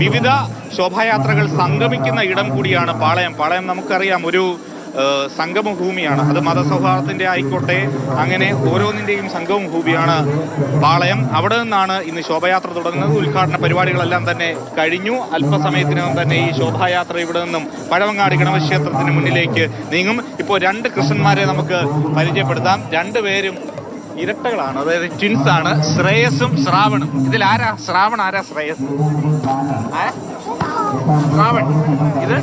വിവിധ ശോഭായാത്രകൾ സംഗമിക്കുന്ന ഇടം കൂടിയാണ് പാളയം. പാളയം നമുക്കറിയാം ഒരു സംഗമഭൂമിയാണ്. അത് മതസൗഹാർദ്ദത്തിന്റെ ആയിക്കോട്ടെ അങ്ങനെ ഓരോന്നിന്റെയും സംഗമഭൂമിയാണ് പാളയം. അവിടെ നിന്നാണ് ഇന്ന് ശോഭയാത്ര തുടങ്ങുന്നത്. ഉദ്ഘാടന പരിപാടികളെല്ലാം തന്നെ കഴിഞ്ഞു. അല്പസമയത്തിനകം തന്നെ ഈ ശോഭായാത്ര ഇവിടെ നിന്നും പഴവങ്ങാടി ഗണപക്ഷേത്രത്തിന് മുന്നിലേക്ക് നീങ്ങും. ഇപ്പോൾ രണ്ട് കൃഷ്ണന്മാരെ നമുക്ക് പരിചയപ്പെടുത്താം. രണ്ടുപേരും ഇരട്ടകളാണ്. അതായത് ട്വിൻസ് ആണ് ശ്രേയസും ശ്രാവണും. ഇതിൽ ആരാ? ശ്രാവൺ ആരാ ശ്രേയസ്? ശ്രാവൺ. ഇത്?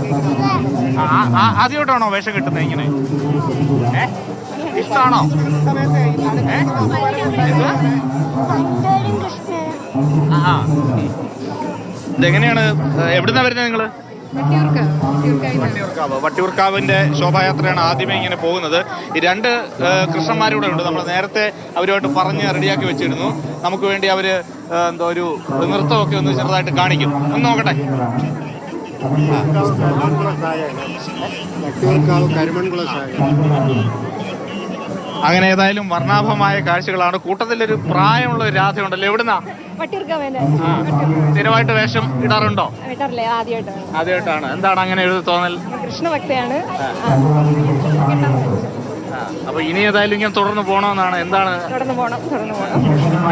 ആദ്യമായിട്ടാണോ വേഷം കിട്ടുന്നത് ഇങ്ങനെ? ആ ആ. ഇതെങ്ങനെയാണ്? എവിടുന്നാ വരുന്നത് നിങ്ങൾ? വട്ടിയൂർക്കാവ്. വട്ടിയൂർക്കാവിന്റെ ശോഭായാത്രയാണ് ആദ്യമേ ഇങ്ങനെ പോകുന്നത്. ഈ രണ്ട് കൃഷ്ണന്മാരൂടെ ഉണ്ട്. നമ്മൾ നേരത്തെ അവരുമായിട്ട് പറഞ്ഞ് റെഡിയാക്കി വെച്ചിരുന്നു. നമുക്ക് വേണ്ടി അവർ എന്തോ ഒരു നൃത്തമൊക്കെ ഒന്ന് ചെറുതായിട്ട് കാണിക്കും. ഒന്ന് നോക്കട്ടെ. കരിമൺകുളം അങ്ങനെ ഏതായാലും വർണാഭമായ കാഴ്ചകളാണ്. കൂട്ടത്തിലൊരു പ്രായമുള്ള ഒരു രാധയുണ്ടല്ലോ. എവിടുന്നാ. സ്ഥിരമായിട്ട് വേഷം ഇടാറുണ്ടോ? ആദ്യമായിട്ടാണ്. എന്താണ് അങ്ങനെ ഒരു തോന്നൽ? കൃഷ്ണഭക്തയാണ്. അപ്പൊ ഇനി ഏതായാലും ഇങ്ങനെ തുടർന്ന് പോകണമെന്നാണ് എന്താണ്?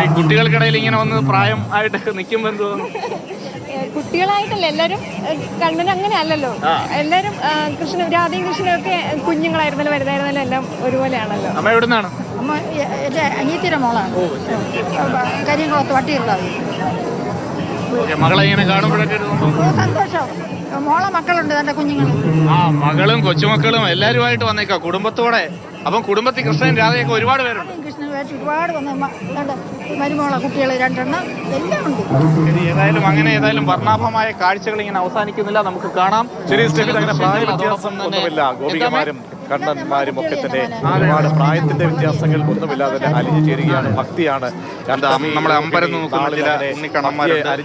ഈ കുട്ടികൾക്കിടയിൽ ഇങ്ങനെ വന്ന് പ്രായം ആയിട്ട് നിൽക്കുമ്പോൾ എന്ത് തോന്നുന്നു കുട്ടികളായിട്ടല്ല എല്ലാരും ഏ, കണ്ണന് അങ്ങനെ അല്ലല്ലോ. എല്ലാരും കൃഷ്ണ രാധയും കൃഷ്ണനും ഒക്കെ കുഞ്ഞുങ്ങളായിരുന്നല്ലോ വലുതായിരുന്നല്ലോ എല്ലാം ഒരുപോലെയാണല്ലോ. അമ്മ എവിടുന്നാണ്? അമ്മ എന്റെ അനിയത്തിയുടെ മോളാണ്. കരിയംകുളത്ത് വട്ടിയുള്ളത് ഓക്കെ മകളെ ഇങ്ങനെ കാണുമ്പോഴൊക്കെ ഒരു സന്തോഷം. മോളെ മക്കളുണ്ട് തന്റെ കുഞ്ഞുങ്ങൾ ആ മകളും കൊച്ചുമക്കളും എല്ലാവരുമായിട്ട് വന്നേക്കാം കുടുംബത്തോടെ. അപ്പം കുടുംബത്തിൽ കൃഷ്ണൻ രാധയൊക്കെ ഒരുപാട് പേരുണ്ട്. ഒരുപാട് വന്ന് മ- രണ്ട് മരുമോളെ കുട്ടികൾ രണ്ടെണ്ണം എല്ലാം ഉണ്ട്. ശരി ഏതായാലും അങ്ങനെ ഏതായാലും വർണാഭമായ കാഴ്ചകൾ ഇങ്ങനെ അവസാനിക്കുന്നില്ല. നമുക്ക് കാണാം. ചെറിയ സ്റ്റെഫിൻ അങ്ങനെ പ്രായ വ്യത്യാസം ഒന്നുമില്ല. ഗോപികമാരും കണ്ണന്മാരും ഒക്കെ തന്നെ. ഒരുപാട് പ്രായത്തിന്റെ വ്യത്യാസങ്ങൾ ഒന്നുമില്ലാതെ തന്നെ അലിഞ്ഞു ചേരുകയാണ്. ഭക്തിയാണ്. നമ്മുടെ അലിഞ്ഞു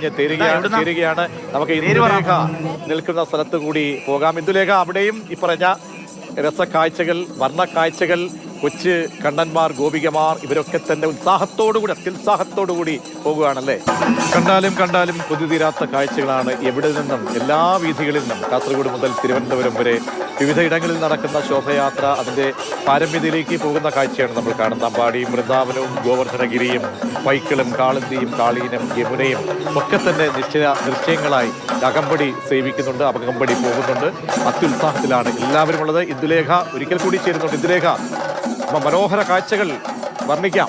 തേരുകയാണ് ചേരുകയാണ്. നമുക്ക്. ഇന്ദുലേഖ നിൽക്കുന്ന സ്ഥലത്ത് കൂടി പോകാം. ഇന്ദുലേഖ അവിടെയും ഇപ്പറഞ്ഞ പറഞ്ഞ രസക്കാഴ്ചകൾ വർണക്കാഴ്ചകൾ കൊച്ച് കണ്ണന്മാർ ഗോപികമാർ ഇവരൊക്കെ തന്നെ ഉത്സാഹത്തോടുകൂടി അത്യുത്സാഹത്തോടുകൂടി പോകുകയാണല്ലേ? കണ്ടാലും കണ്ടാലും കൊതിതീരാത്ത കാഴ്ചകളാണ് എവിടെ നിന്നും എല്ലാ വീഥികളിൽ നിന്നും കാസർഗോഡ് മുതൽ തിരുവനന്തപുരം വരെ വിവിധ ഇടങ്ങളിൽ നടക്കുന്ന ശോഭയാത്ര അതിന്റെ പാരമ്യതയിലേക്ക് പോകുന്ന കാഴ്ചയാണ് നമ്മൾ കാണുന്നത്. അമ്പാടിയും വൃന്ദാവനവും ഗോവർദ്ധനഗിരിയും പൈക്കളും കാളന്തിയും കാളീനും യമുനയും ഒക്കെ തന്നെ നിശ്ചയ ദൃശ്യങ്ങളായി അകമ്പടി സേവിക്കുന്നുണ്ട് അകമ്പടി പോകുന്നുണ്ട്. അത്യുത്സാഹത്തിലാണ് എല്ലാവരും ഉള്ളത് ഇന്ദുലേഖ ഒരിക്കൽ കൂടി ചേരുന്നുണ്ട്. ഇന്ദുലേഖ മനോഹര കാഴ്ചകൾ വർണിക്കാം.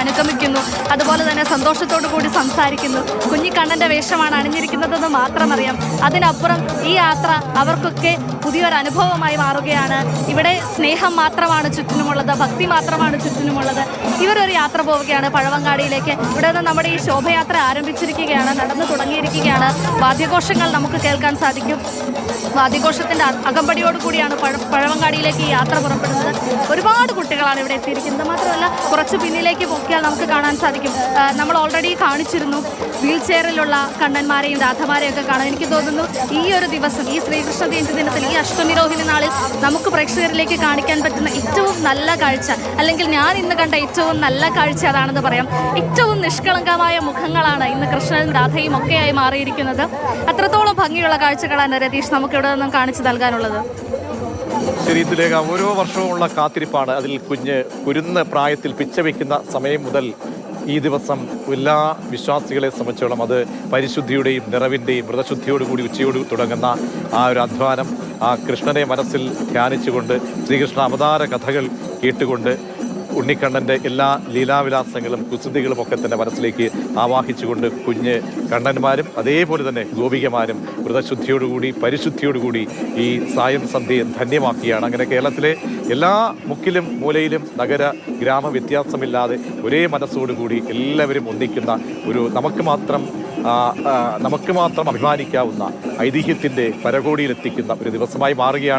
അനുഗമിക്കുന്നു. അതുപോലെ തന്നെ സന്തോഷത്തോടു കൂടി സംസാരിക്കുന്നു. കുഞ്ഞിക്കണ്ണന്റെ വേഷമാണ് അണിഞ്ഞിരിക്കുന്നതെന്ന് മാത്രമറിയാം. അതിനപ്പുറം ഈ യാത്ര അവർക്കൊക്കെ പുതിയൊരു അനുഭവമായി മാറുകയാണ്. ഇവിടെ സ്നേഹം മാത്രമാണ് ചുറ്റിനുമുള്ളത് ഭക്തി മാത്രമാണ് ചുറ്റിനുമുള്ളത്. ഇവരൊരു യാത്ര പോവുകയാണ് പഴവങ്ങാടിയിലേക്ക്. ഇവിടെ നിന്ന് നമ്മുടെ ഈ ശോഭയാത്ര ആരംഭിച്ചിരിക്കുകയാണ് നടന്നു തുടങ്ങിയിരിക്കുകയാണ്. വാദ്യഘോഷങ്ങൾ നമുക്ക് കേൾക്കാൻ സാധിക്കും. വാദ്യഘോഷത്തിന്റെ അകമ്പടിയോടുകൂടിയാണ് പഴ- പഴവങ്ങാടിയിലേക്ക് ഈ യാത്ര പുറപ്പെടുന്നത്. ഒരുപാട് കുട്ടികളാണ് ഇവിടെ എത്തിയിരിക്കുന്നത്. മാത്രമല്ല കുറച്ച് പിന്നിലേക്ക് നോക്കിയാൽ നമുക്ക് കാണാൻ സാധിക്കും? നമ്മൾ ഓൾറെഡി കാണിച്ചിരുന്നു വീൽ ചെയറിലുള്ള കണ്ണന്മാരെയും രാധമാരെയും ഒക്കെ കാണാൻ എനിക്ക് തോന്നുന്നു. ഈ ഒരു ദിവസം ഈ ശ്രീകൃഷ്ണ ജയന്തി ദിനത്തിൽ ഈ അഷ്ടമി രോഹിണി നാളിൽ നമുക്ക് പ്രേക്ഷകരിലേക്ക് കാണിക്കാൻ പറ്റുന്ന ഏറ്റവും നല്ല കാഴ്ച അല്ലെങ്കിൽ ഞാൻ ഇന്ന് കണ്ട ഏറ്റവും നല്ല കാഴ്ച അതാണെന്ന് പറയാം. ഏറ്റവും നിഷ്കളങ്കമായ മുഖങ്ങളാണ് ഇന്ന് കൃഷ്ണനും രാധയും ഒക്കെയായി മാറിയിരിക്കുന്നത്. അത്രത്തോളം ഭംഗിയുള്ള കാഴ്ചകളാണ് രതീഷ് നമുക്ക് ഇവിടെ നിന്നും കാണിച്ചു നൽകാനുള്ളത്. ശരി ഇന്ദുലേഖ ഓരോ വർഷവുമുള്ള കാത്തിരിപ്പാണ്. അതിൽ കുഞ്ഞ് കുരുന്ന് പ്രായത്തിൽ പിച്ച വയ്ക്കുന്ന സമയം മുതൽ ഈ ദിവസം എല്ലാ വിശ്വാസികളെ സംബന്ധിച്ചോളം അത് പരിശുദ്ധിയുടെയും നിറവിന്റെയും വ്രതശുദ്ധിയോടുകൂടി ഉച്ചയോട് തുടങ്ങുന്ന ആ ഒരു അധ്വാനം ആ കൃഷ്ണനെ മനസ്സിൽ ധ്യാനിച്ചുകൊണ്ട് ശ്രീകൃഷ്ണ അവതാര കഥകൾ കേട്ടുകൊണ്ട് ഉണ്ണിക്കണ്ണന്റെ എല്ലാ ലീലാവിലാസങ്ങളും കുസൃതികളും ഒക്കെ തന്നെ മനസ്സിലേക്ക് ആവാഹിച്ചുകൊണ്ട് കുഞ്ഞ് കണ്ണന്മാരും അതേപോലെ തന്നെ ഗോപികമാരും വ്രതശുദ്ധിയോടുകൂടി പരിശുദ്ധിയോടുകൂടി ഈ സായം സന്ധ്യയെ ധന്യമാക്കിയാണ് അങ്ങനെ കേരളത്തിലെ എല്ലാ മുക്കിലും മൂലയിലും നഗര ഗ്രാമ വ്യത്യാസമില്ലാതെ ഒരേ മനസ്സോടുകൂടി എല്ലാവരും ഒന്നിക്കുന്ന ഒരു നമുക്ക് മാത്രം നമുക്ക് മാത്രം അഭിമാനിക്കാവുന്ന ഐതിഹ്യത്തിന്റെ പരകോടിയിലെത്തിക്കുന്ന ഒരു ദിവസമായി മാറുകയാണ്.